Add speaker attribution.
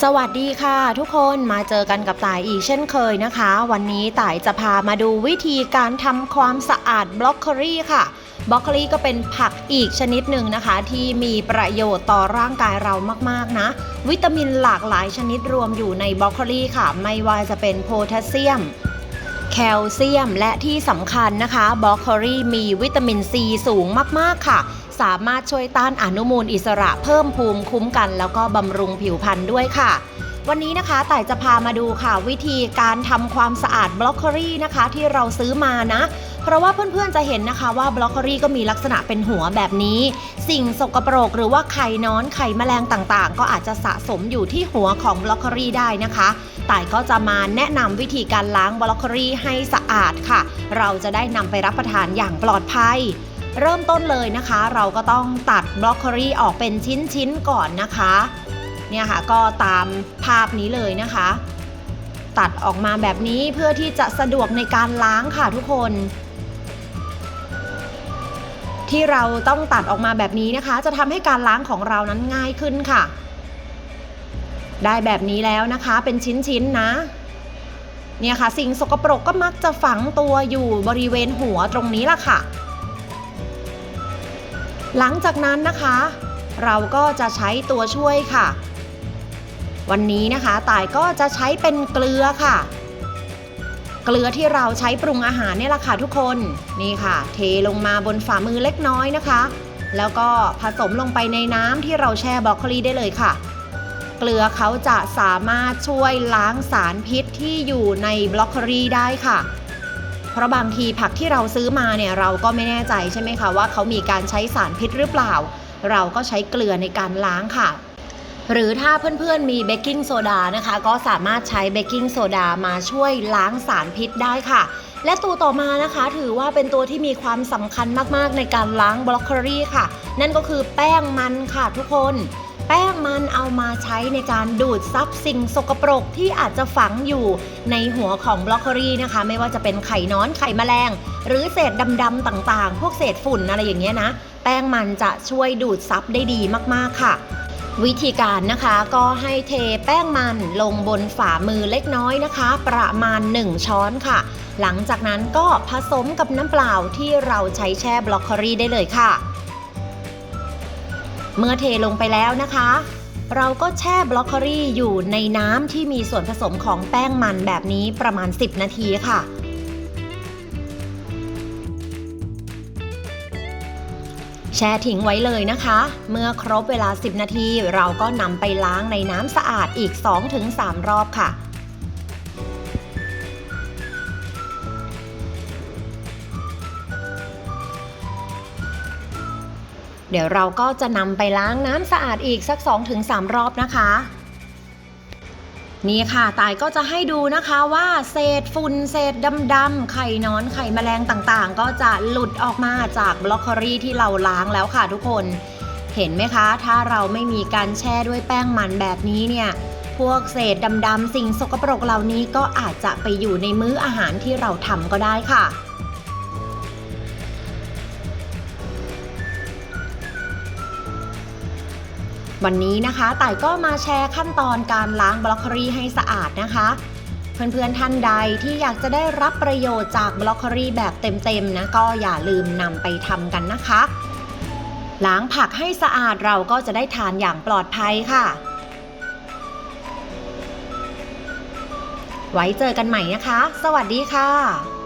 Speaker 1: สวัสดีค่ะ ทุกคนมาเจอกันกับต่ายอีกเช่นเคยนะคะ วันนี้ต่ายจะพามาดูวิธีการทำความสะอาดบล็อกโคลี่ค่ะบล็อกโคลี่ก็เป็นผักอีกชนิดหนึ่งนะคะ ที่มีประโยชน์ต่อร่างกายเรามากๆนะ วิตามินหลากหลายชนิดรวมอยู่ในบล็อกโคลี่ค่ะ ไม่ว่าจะเป็นโพแทสเซียม แคลเซียม และที่สำคัญนะคะบล็อกโคลี่มีวิตามินซีสูงมากๆค่ะ สามารถช่วยต้านอนุมูลอิสระเพิ่มภูมิคุ้มกัน แล้วก็บำรุงผิวพรรณด้วยค่ะ วันนี้นะคะต่จะพามาดูค่ะ วิธีการทำความสะอาดบล็อกโคลี่นะคะ ที่เราซื้อมานะเพราะว่าเพื่อนๆ จะเห็นนะคะว่าบล็อกโคลี่ก็มีลักษณะเป็นหัวแบบนี้ สิ่งสกปรกหรือว่าไข่นอนไข่แมลงต่างๆ ก็อาจจะสะสมอยู่ที่หัวของบล็อกโคลี่ได้นะคะต่ก็จะมาแนะนำวิธีการล้างบล็อกโคลี่ให้สะอาดค่ะ เราจะได้นำไปรับประทานอย่างปลอดภัย เริ่มต้นเลยนะคะ เราก็ต้องตัดบล็อกโคลี่ออกเป็นชิ้นๆก่อนนะคะเนี่ยค่ะก็ตามภาพนี้เลยนะคะ ตัดออกมาแบบนี้เพื่อที่จะสะดวกในการล้างค่ะทุกคน ที่เราต้องตัดออกมาแบบนี้นะคะ จะทำให้การล้างของเรานั้นง่ายขึ้นค่ะ ได้แบบนี้แล้วนะคะเป็นชิ้นๆนะเนี่ยค่ะสิ่งสกปรกก็มักจะฝังตัวอยู่บริเวณหัวตรงนี้ล่ะค่ะ หลังจากนั้นนะคะ เราก็จะใช้ตัวช่วยค่ะ วันนี้นะคะต่ายก็จะใช้เป็นเกลือค่ะ เกลือที่เราใช้ปรุงอาหารเนี่ยแหละค่ะทุกคนนี่ค่ะ เทลงมาบนฝ่ามือเล็กน้อยนะคะ แล้วก็ผสมลงไปในน้ำที่เราแช่บรอกโคลีได้เลยค่ะ เกลือเขาจะสามารถช่วยล้างสารพิษที่อยู่ในบล็อกโคลีได้ค่ะ เพราะบางทีผักที่เราซื้อมาเนี่ยเราก็ไม่แน่ใจใช่ไหมคะว่าเขามีการใช้สารพิษหรือเปล่า เราก็ใช้เกลือในการล้างค่ะ หรือถ้าเพื่อนๆมีเบกกิ้งโซดานะคะ ก็สามารถใช้เบกกิ้งโซดามาช่วยล้างสารพิษได้ค่ะและตัวต่อมานะคะถือว่าเป็นตัวที่มีความสำคัญมากๆในการล้างบล็อกโคลีค่ะ นั่นก็คือแป้งมันค่ะทุกคน แป้งมันเอามาใช้ในการดูดซับสิ่งสกปรกที่อาจจะฝังอยู่ในหัวของบล็อกโคลีนะคะ ไม่ว่าจะเป็นไข่นอนไข่แมลง หรือเศษดำๆต่างๆ พวกเศษฝุ่นอะไรอย่างเงี้ยนะ แป้งมันจะช่วยดูดซับได้ดีมากๆค่ะวิธีการนะคะก็ให้เทแป้งมันลงบนฝ่ามือเล็กน้อยนะคะ ประมาณ 1 ช้อนค่ะ หลังจากนั้นก็ผสมกับน้ำเปล่าที่เราใช้แช่บล็อกโคลีได้เลยค่ะ เมื่อเทลงไปแล้วนะคะ เราก็แช่บล็อกโคลีอยู่ในน้ำที่มีส่วนผสมของแป้งมันแบบนี้ประมาณ 10 นาทีค่ะ แช่ทิ้งไว้เลยนะคะ เมื่อครบเวลา 10 นาที เราก็นำไปล้างในน้ำสะอาดอีก 2-3 รอบค่ะ เดี๋ยวเราก็จะนำไปล้างน้ำสะอาดอีกสัก 2-3 รอบนะคะ นี่ค่ะตายก็จะให้ดูนะคะว่าเศษฝุ่นเศษดำๆไข่นอนไข่แมลงต่างๆ ก็จะหลุดออกมาจากบล็อกโคลีที่เราล้างแล้วค่ะทุกคนเห็นไหมคะ ถ้าเราไม่มีการแช่ด้วยแป้งมันแบบนี้เนี่ย พวกเศษดำๆสิ่งสกปรกเหล่านี้ก็อาจจะไปอยู่ในมื้ออาหารที่เราทำก็ได้ค่ะ วันนี้นะคะต่ายก็มาแชร์ขั้นตอนการล้างบล็อกโคลีให้สะอาดนะคะ เพื่อนๆท่านใดที่อยากจะได้รับประโยชน์จากบล็อกโคลีแบบเต็มๆนะก็อย่าลืมนำไปทำกันนะคะ ล้างผักให้สะอาดเราก็จะได้ทานอย่างปลอดภัยค่ะ ไว้เจอกันใหม่นะคะ สวัสดีค่ะ